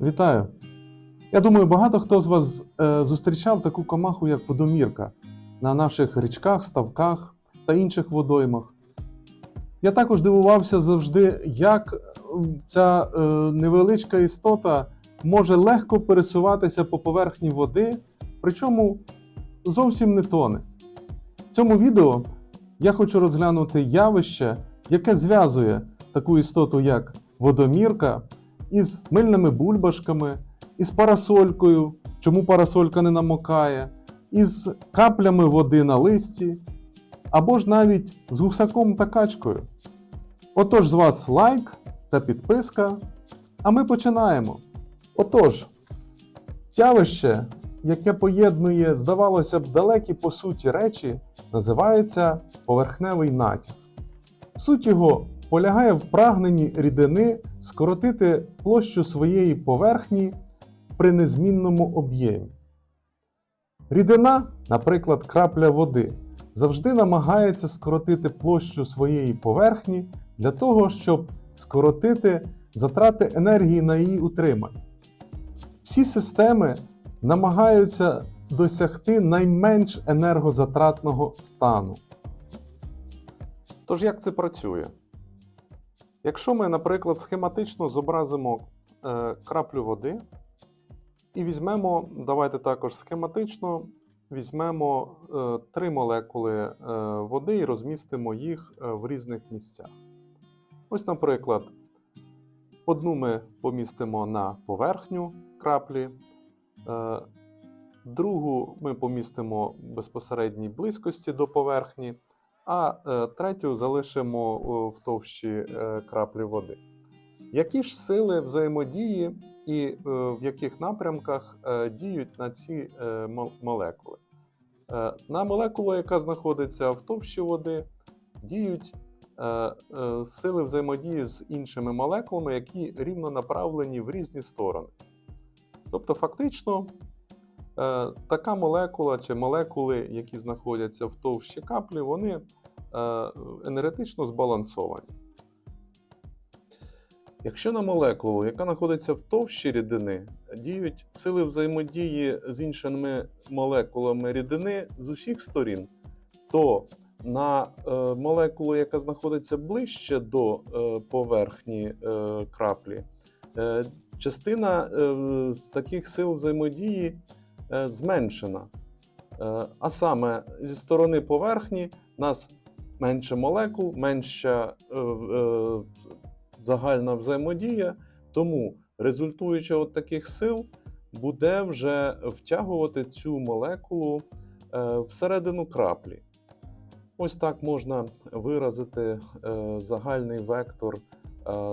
Вітаю! Я думаю, багато хто з вас е, зустрічав таку комаху, як водомірка, на наших річках, ставках та інших водоймах. Я також дивувався завжди, як е, ця е, невеличка істота може легко пересуватися по поверхні води, причому зовсім не тоне. В цьому відео я хочу розглянути явище, яке зв'язує таку істоту, як водомірка, із мильними бульбашками, із парасолькою, чому парасолька не намокає, із каплями води на листі, або ж навіть з гусаком та качкою. Отож, з вас лайк та підписка, а ми починаємо. Отож, явище, яке поєднує, здавалося б, далекі по суті речі, називається поверхневий натяг. Суть його полягає в прагненні рідини скоротити площу своєї поверхні при незмінному об'ємі. Рідина, наприклад, крапля води, завжди намагається скоротити площу своєї поверхні для того, щоб скоротити затрати енергії на її утримання. Всі системи намагаються досягти найменш енергозатратного стану. Тож як це працює? Якщо ми, наприклад, схематично зобразимо е, краплю води і візьмемо, давайте також схематично візьмемо е, три молекули е, води і розмістимо їх в різних місцях. Ось, наприклад, одну ми помістимо на поверхню краплі, другу ми помістимо в безпосередній близькості до поверхні а е, третю залишимо в товщі е, краплі води. Які ж сили взаємодії і е, в яких напрямках діють на ці молекули? На молекулу, яка знаходиться в товщі води, діють сили взаємодії з іншими молекулами, які рівно направлені в різні сторони. Тобто, фактично, Така молекула чи молекули, які знаходяться в товщі каплі, вони е, енергетично збалансовані. Якщо на молекулу, яка знаходиться в товщі рідини, діють сили взаємодії з іншими молекулами рідини з усіх сторін, то на е, молекулу, яка знаходиться ближче до е, поверхні е, краплі, е, частина е, з таких сил взаємодії е, зменшена. Е, А саме зі сторони поверхні у нас менше молекул, менша е, е, загальна взаємодія, тому результуючи от таких сил буде вже втягувати цю молекулу е, всередину краплі. Ось так можна виразити е, загальний вектор е,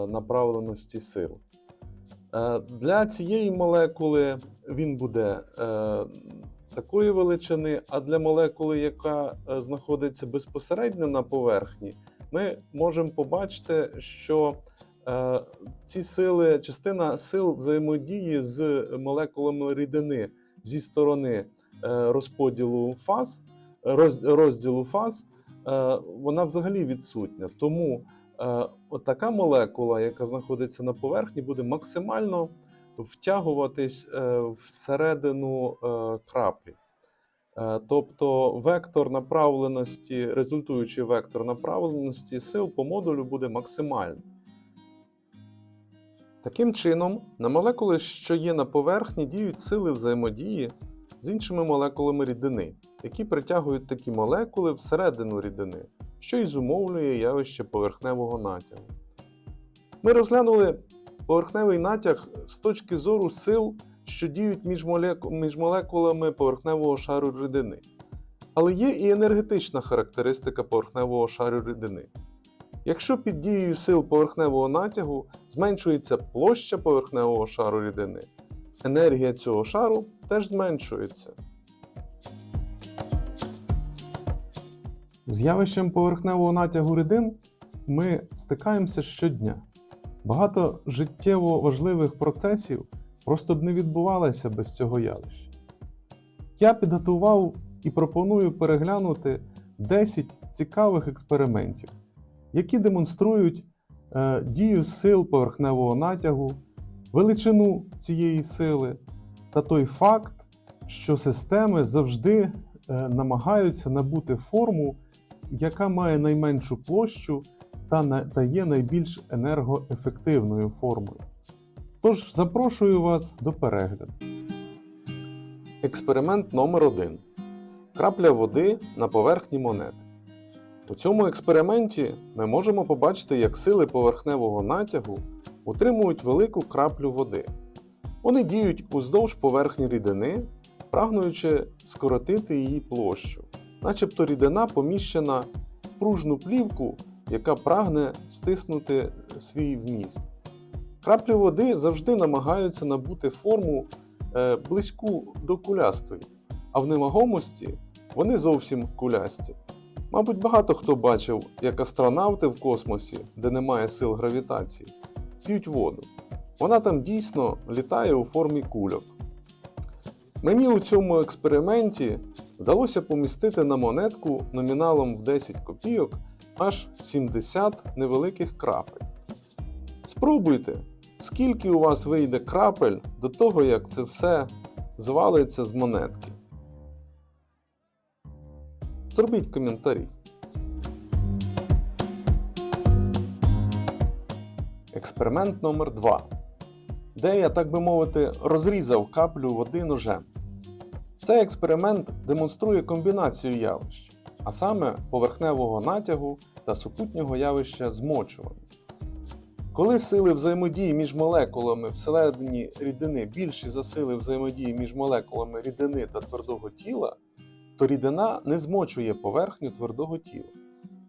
направленості сил. Е, Для цієї молекули він буде е, такої величини, а для молекули, яка е, знаходиться безпосередньо на поверхні, ми можемо побачити, що ці сили, частина сил взаємодії з молекулами рідини зі сторони розподілу фаз, роз- розділу фаз, вона взагалі відсутня. Тому е, от така молекула, яка знаходиться на поверхні, буде максимально втягуватись е, всередину е, краплі. Тобто вектор направленості, результуючий вектор направленості сил по модулю буде максимальний. Таким чином, на молекули, що є на поверхні, діють сили взаємодії з іншими молекулами рідини, які притягують такі молекули всередину рідини, що і зумовлює явище поверхневого натягу. Ми розглянули поверхневий натяг з точки зору сил, що діють між, молеку- між молекулами поверхневого шару рідини. Але є і енергетична характеристика поверхневого шару рідини. Якщо під дією сил поверхневого натягу зменшується площа поверхневого шару рідини, енергія цього шару теж зменшується. З явищем поверхневого натягу рідин ми стикаємося щодня. Багато життєво важливих процесів просто б не відбувалося без цього явища. Я підготував і пропоную переглянути 10 цікавих експериментів, які демонструють е, дію сил поверхневого натягу величину цієї сили та той факт, що системи завжди е, намагаються набути форму, яка має найменшу площу та, є найбільш енергоефективною формою. Тож запрошую вас до перегляду. Експеримент номер 1 Крапля води на поверхні монети. У цьому експерименті ми можемо побачити, як сили поверхневого натягу утримують велику краплю води. Вони діють уздовж поверхні рідини, прагнуючи скоротити її площу, начебто рідина поміщена в пружну плівку, яка прагне стиснути свій вміст. Краплі води завжди намагаються набути форму е, близьку до кулястої, а в невагомості вони зовсім кулясті. Мабуть, багато хто бачив, як астронавти в космосі, де немає сил гравітації, п'ють воду. Вона там дійсно літає у формі кульок. Мені у цьому експерименті вдалося помістити на монетку номіналом в 10 копійок аж 70 невеликих крапель. Спробуйте, скільки у вас вийде крапель до того, як це все звалиться з монетки. Зробіть коментарі. Експеримент номер 2 де я, так би мовити, розрізав каплю води ножем. Цей експеримент демонструє комбінацію явищ, а саме поверхневого натягу та супутнього явища змочування. Коли сили взаємодії між молекулами всередині рідини більші за сили взаємодії між молекулами рідини та твердого тіла, то рідина не змочує поверхню твердого тіла.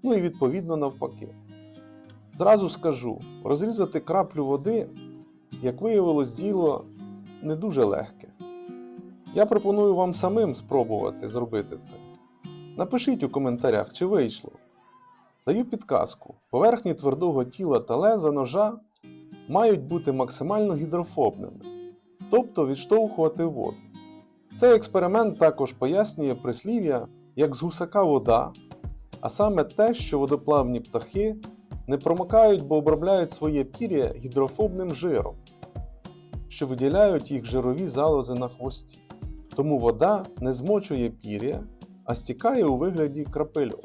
Ну і відповідно навпаки. Зразу скажу, розрізати краплю води, як виявилось, діло не дуже легке. Я пропоную вам самим спробувати зробити це. Напишіть у коментарях, чи вийшло. Даю підказку: поверхні твердого тіла та леза ножа мають бути максимально гідрофобними, тобто відштовхувати воду. Цей експеримент також пояснює прислів'я, як з гусака вода, а саме те, що водоплавні птахи не промокають, бо обробляють своє пір'я гідрофобним жиром, що виділяють їх жирові залози на хвості. Тому вода не змочує пір'я, а стікає у вигляді крапельок.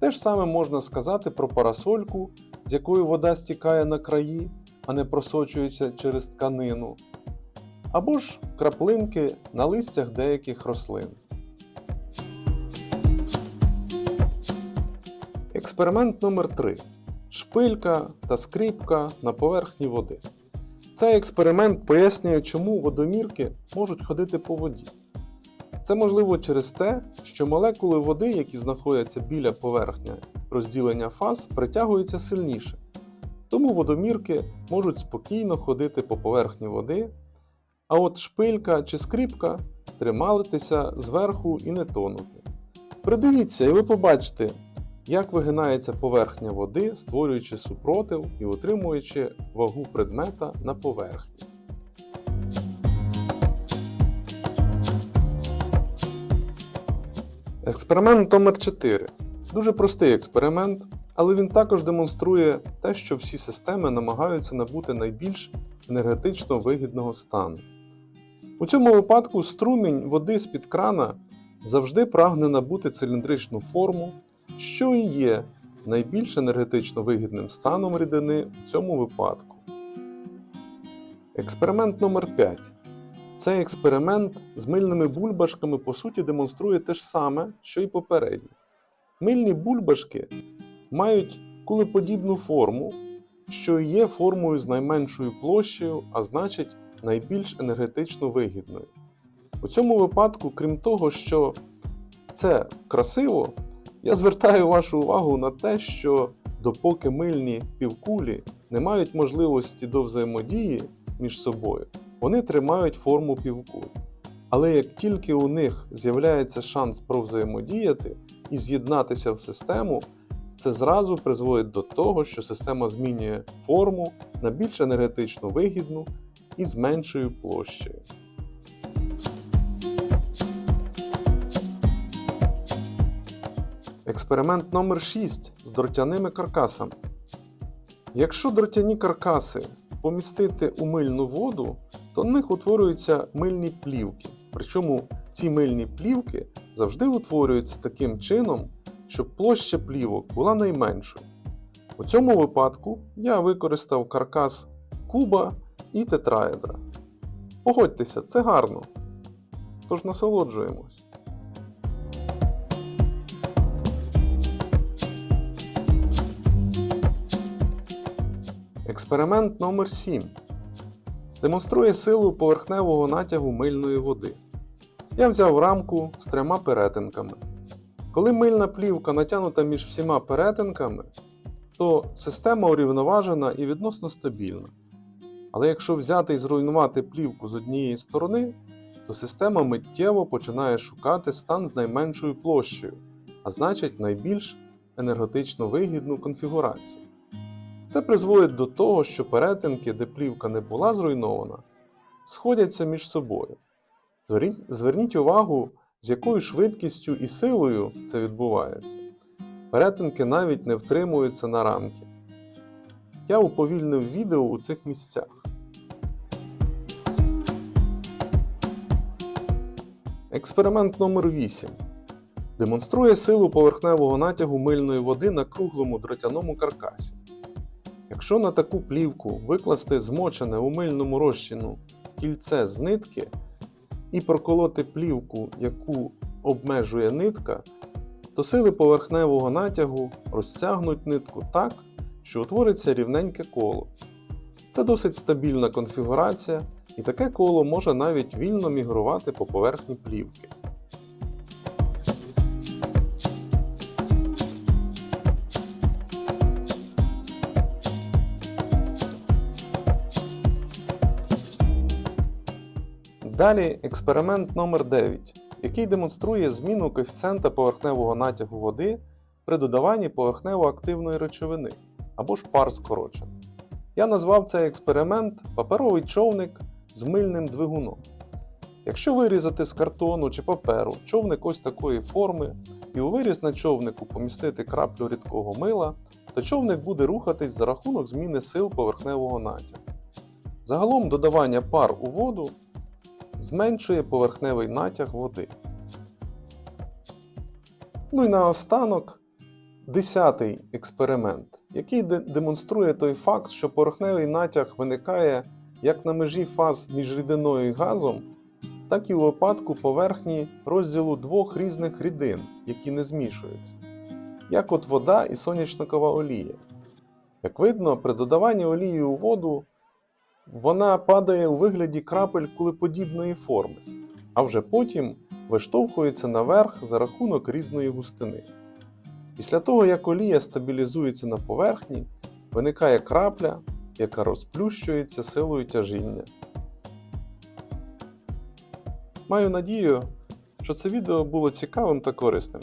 Те ж саме можна сказати про парасольку, з якою вода стікає на краї, а не просочується через тканину, або ж краплинки на листях деяких рослин. Експеримент номер 3 Шпилька та скрипка на поверхні води. Цей експеримент пояснює, чому водомірки можуть ходити по воді. Це можливо через те, що молекули води, які знаходяться біля поверхні розділення фаз, притягуються сильніше. Тому водомірки можуть спокійно ходити по поверхні води, а от шпилька чи скрипка триматися зверху і не тонути. Придивіться, і ви побачите, як вигинається поверхня води, створюючи супротив і утримуючи вагу предмета на поверхні. Експеримент номер 4 Дуже простий експеримент, але він також демонструє те, що всі системи намагаються набути найбільш енергетично вигідного стану. У цьому випадку струмінь води з-під крана завжди прагне набути циліндричну форму, що і є найбільш енергетично вигідним станом рідини у цьому випадку. Експеримент номер 5 Цей експеримент з мильними бульбашками по суті демонструє те ж саме, що й попередній. Мильні бульбашки мають кулеподібну форму, що є формою з найменшою площею, а значить найбільш енергетично вигідною. У цьому випадку, крім того, що це красиво, я звертаю вашу увагу на те, що допоки мильні півкулі не мають можливості до взаємодії між собою, вони тримають форму півкулі. Але як тільки у них з'являється шанс провзаємодіяти і з'єднатися в систему, це зразу призводить до того, що система змінює форму на більш енергетично вигідну і з меншою площею. Експеримент номер 6 з дротяними каркасами. Якщо дротяні каркаси помістити у мильну воду, то на них утворюються мильні плівки. Причому ці мильні плівки завжди утворюються таким чином, щоб площа плівок була найменшою. У цьому випадку я використав каркас куба і тетраедра. Погодьтеся, це гарно. Тож насолоджуємось. Експеримент номер 7 демонструє силу поверхневого натягу мильної води. Я взяв рамку з трьома перетинками. Коли мильна плівка натягнута між всіма перетинками, то система урівноважена і відносно стабільна. Але якщо взяти і зруйнувати плівку з однієї сторони, то система миттєво починає шукати стан з найменшою площею, а значить найбільш енергетично вигідну конфігурацію. Це призводить до того, що перетинки, де плівка не була зруйнована, сходяться між собою. Зверніть, увагу, з якою швидкістю і силою це відбувається. Перетинки навіть не втримуються на рамки. Я уповільнив відео у цих місцях. Експеримент номер 8 демонструє силу поверхневого натягу мильної води на круглому дротяному каркасі. Якщо на таку плівку викласти змочене у мильному розчину кільце з нитки і проколоти плівку, яку обмежує нитка, то сили поверхневого натягу розтягнуть нитку так, що утвориться рівненьке коло. Це досить стабільна конфігурація, і таке коло може навіть вільно мігрувати по поверхні плівки. Далі експеримент номер 9 який демонструє зміну коефіцієнта поверхневого натягу води при додаванні поверхнево-активної речовини або ж пар скорочено. Я назвав цей експеримент паперовий човник з мильним двигуном. Якщо вирізати з картону чи паперу човник ось такої форми і у виріз на човнику помістити краплю рідкого мила, то човник буде рухатись за рахунок зміни сил поверхневого натягу. Загалом додавання пар у воду зменшує поверхневий натяг води. Ну і наостанок десятий експеримент, який демонструє той факт, що поверхневий натяг виникає як на межі фаз між рідиною і газом, так і у випадку поверхні розділу двох різних рідин, які не змішуються, як от вода і соняшникова олія. Як видно, при додаванні олії у воду вона падає у вигляді крапель кулеподібної форми, а вже потім виштовхується наверх за рахунок різної густини. Після того, як олія стабілізується на поверхні, виникає крапля, яка розплющується силою тяжіння. Маю надію, що це відео було цікавим та корисним.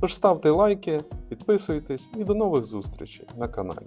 Тож ставте лайки, підписуйтесь і до нових зустрічей на каналі.